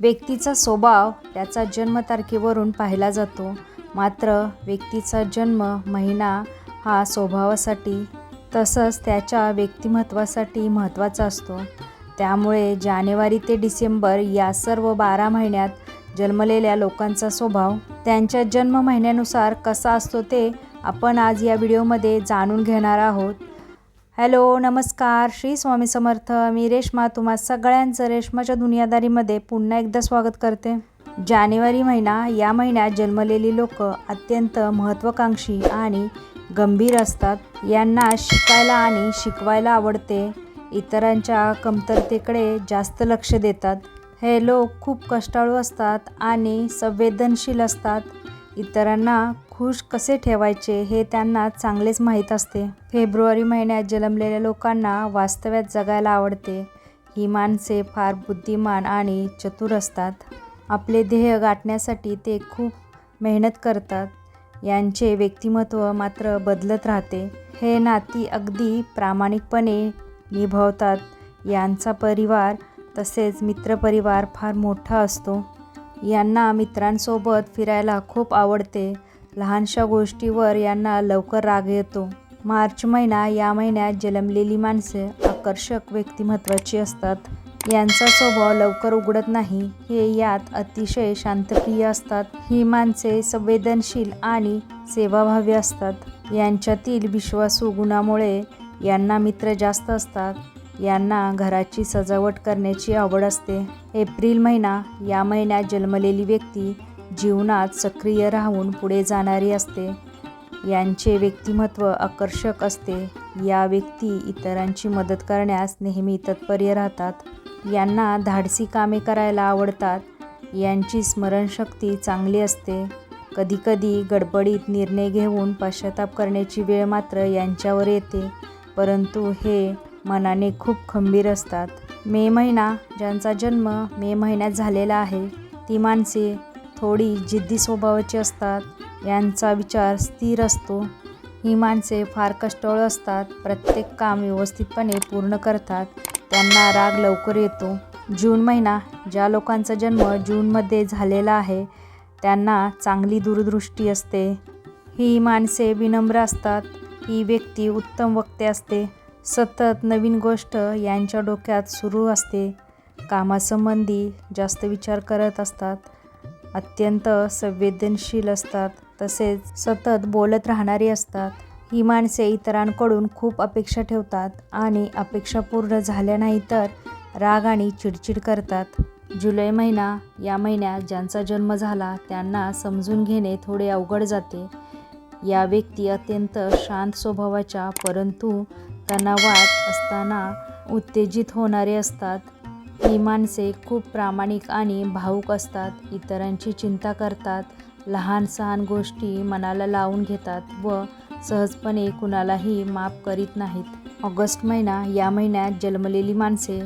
व्यक्तीचा स्वभाव त्याचा जन्मतारखेवरून पाहिला जातो. मात्र व्यक्तीचा जन्म महिना हा स्वभावासाठी तसंच त्याच्या व्यक्तिमत्वासाठी महत्त्वाचा असतो. त्यामुळे जानेवारी ते डिसेंबर या सर्व बारा महिन्यात जन्मलेल्या लोकांचा स्वभाव त्यांच्या जन्म महिन्यानुसार कसा असतो ते आपण आज या व्हिडिओमध्ये जाणून घेणार आहोत. हॅलो नमस्कार. श्री स्वामी समर्थ. मी रेश्मा तुम्हा सगळ्यांचं रेश्माच्या दुनियादारीमध्ये पुन्हा एकदा स्वागत करते. जानेवारी महिना या महिन्यात जन्मलेली लोक अत्यंत महत्त्वाकांक्षी आणि गंभीर असतात. यांना शिकायला आणि शिकवायला आवडते. इतरांच्या कमतरतेकडे जास्त लक्ष देतात. हे लोक खूप कष्टाळू असतात आणि संवेदनशील असतात. इतरांना खुश कसे ठेवायचे हे त्यांना चांगलेच माहीत असते. फेब्रुवारी महिन्यात जन्मलेल्या लोकांना वास्तव्यात जगायला आवडते. ही माणसे फार बुद्धिमान आणि चतुर असतात. आपले ध्येय गाठण्यासाठी ते खूप मेहनत करतात. यांचे व्यक्तिमत्व मात्र बदलत राहते. हे नाती अगदी प्रामाणिकपणे निभावतात. यांचा परिवार तसेच मित्रपरिवार फार मोठा असतो. यांना मित्रांसोबत फिरायला खूप आवडते. लहानशा गोष्टीवर यांना लवकर राग येतो. मार्च महिना या महिन्यात जन्मलेली माणसे आकर्षक व्यक्तिमत्वाची असतात. यांचा स्वभाव लवकर उघडत नाही. हे यात अतिशय शांतप्रिय असतात. ही माणसे संवेदनशील आणि सेवाभावी असतात. यांच्यातील विश्वासू गुणामुळे यांना मित्र जास्त असतात. यांना घराची सजावट करण्याची आवड असते. एप्रिल महिना या महिन्यात जन्मलेली व्यक्ती जीवनात सक्रिय राहून पुढे जाणारी असते. यांचे व्यक्तिमत्व आकर्षक असते. या व्यक्ती इतरांची मदत करण्यास नेहमी तत्पर्य राहतात. यांना धाडसी कामे करायला आवडतात. यांची स्मरणशक्ती चांगली असते. कधीकधी गडबडीत निर्णय घेऊन पश्चाताप करण्याची वेळ मात्र यांच्यावर येते. परंतु हे मनाने खूप खंबीर असतात. मे महिना ज्यांचा जन्म मे महिन्यात झालेला आहे ती माणसे थोडी जिद्दी स्वभावाची असतात. यांचा विचार स्थिर असतो. ही माणसे फार कष्टळ असतात. प्रत्येक काम व्यवस्थितपणे पूर्ण करतात. त्यांना राग लवकर येतो. जून महिना ज्या लोकांचा जन्म जूनमध्ये झालेला आहे त्यांना चांगली दूरदृष्टी असते. ही माणसे विनम्र असतात. ही व्यक्ती उत्तम वक्ते असते. सतत नवीन गोष्ट यांच्या डोक्यात सुरू असते. कामासंबंधी जास्त विचार करत असतात. अत्यंत संवेदनशील असतात तसेच सतत बोलत राहणारी असतात. ही माणसे इतरांकडून खूप अपेक्षा ठेवतात आणि अपेक्षा पूर्ण झाल्या नाही तर राग आणि चिडचिड करतात. जुलै महिना या महिन्यात ज्यांचा जन्म झाला त्यांना समजून घेणे थोडे अवघड जाते. या व्यक्ती अत्यंत शांत स्वभावाच्या परंतु तणावात असताना उत्तेजित होणारे असतात. ही माणसे खूप प्रामाणिक आणि भावूक असतात. इतरांची चिंता करतात. लहान सहान गोष्टी मनाला लावून घेतात व सहजपणे कुणालाही माफ करीत नाहीत. ऑगस्ट महिना या महिन्यात जन्मलेली माणसे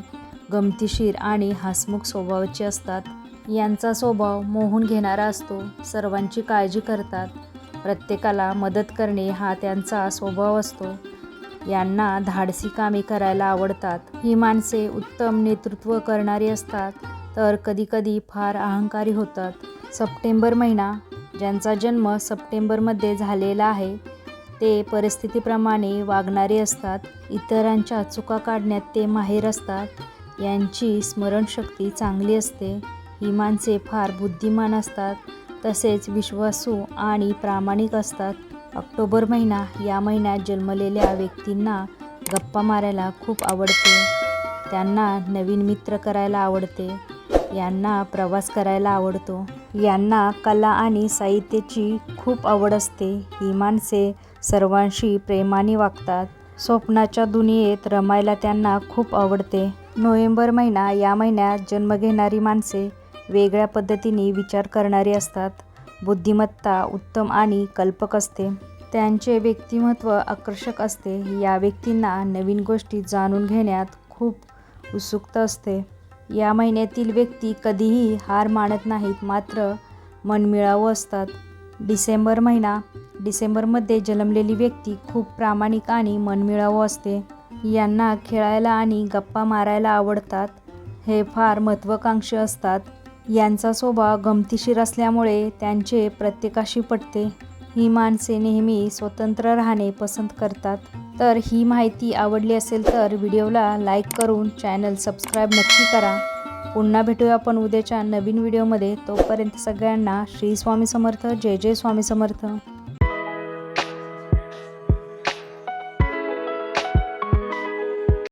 गमतीशीर आणि हसमुख स्वभावाची असतात. यांचा स्वभाव मोहून घेणारा असतो. सर्वांची काळजी करतात. प्रत्येकाला मदत करणे हा त्यांचा स्वभाव असतो. यांना धाडसी कामे करायला आवडतात. ही माणसे उत्तम नेतृत्व करणारी असतात. तर कधीकधी फार अहंकारी होतात. सप्टेंबर महिना ज्यांचा जन्म सप्टेंबरमध्ये झालेला आहे ते परिस्थितीप्रमाणे वागणारे असतात. इतरांच्या चुका काढण्यात ते माहीर असतात. यांची स्मरणशक्ती चांगली असते. ही माणसे फार बुद्धिमान असतात. तसेच विश्वासू आणि प्रामाणिक असतात. ऑक्टोबर महिना या महिन्यात जन्मलेल्या व्यक्तींना गप्पा मारायला खूप आवडते. त्यांना नवीन मित्र करायला आवडते. यांना प्रवास करायला आवडतो. यांना कला आणि साहित्याची खूप आवड असते. ही माणसे सर्वांशी प्रेमाने वागतात. स्वप्नाच्या दुनियेत रमायला त्यांना खूप आवडते. नोव्हेंबर महिना या महिन्यात जन्म घेणारी माणसे वेगळ्या पद्धतीने विचार करणारी असतात. बुद्धिमत्ता उत्तम आणि कल्पक असते. त्यांचे व्यक्तिमत्व आकर्षक असते. या व्यक्तींना नवीन गोष्टी जाणून घेण्यात खूप उत्सुकता असते. या महिन्यातील व्यक्ती कधीही हार मानत नाहीत मात्र मनमिळावू असतात. डिसेंबर महिना डिसेंबरमध्ये जन्मलेली व्यक्ती खूप प्रामाणिक आणि मनमिळावू असते. यांना खेळायला आणि गप्पा मारायला आवडतात. हे फार महत्त्वाकांक्षी असतात. यांचा स्वभाव गमतीशीर असल्यामुळे त्यांचे प्रत्येकाशी पटते. ही माणसे नेहमी स्वतंत्र राहणे पसंत करतात. तर ही माहिती आवडली असेल तर व्हिडिओला लाईक करून चॅनल सबस्क्राईब नक्की करा. पुन्हा भेटूया आपण उद्याच्या नवीन व्हिडिओमध्ये. तोपर्यंत सगळ्यांना श्री स्वामी समर्थ. जय जय स्वामी समर्थ.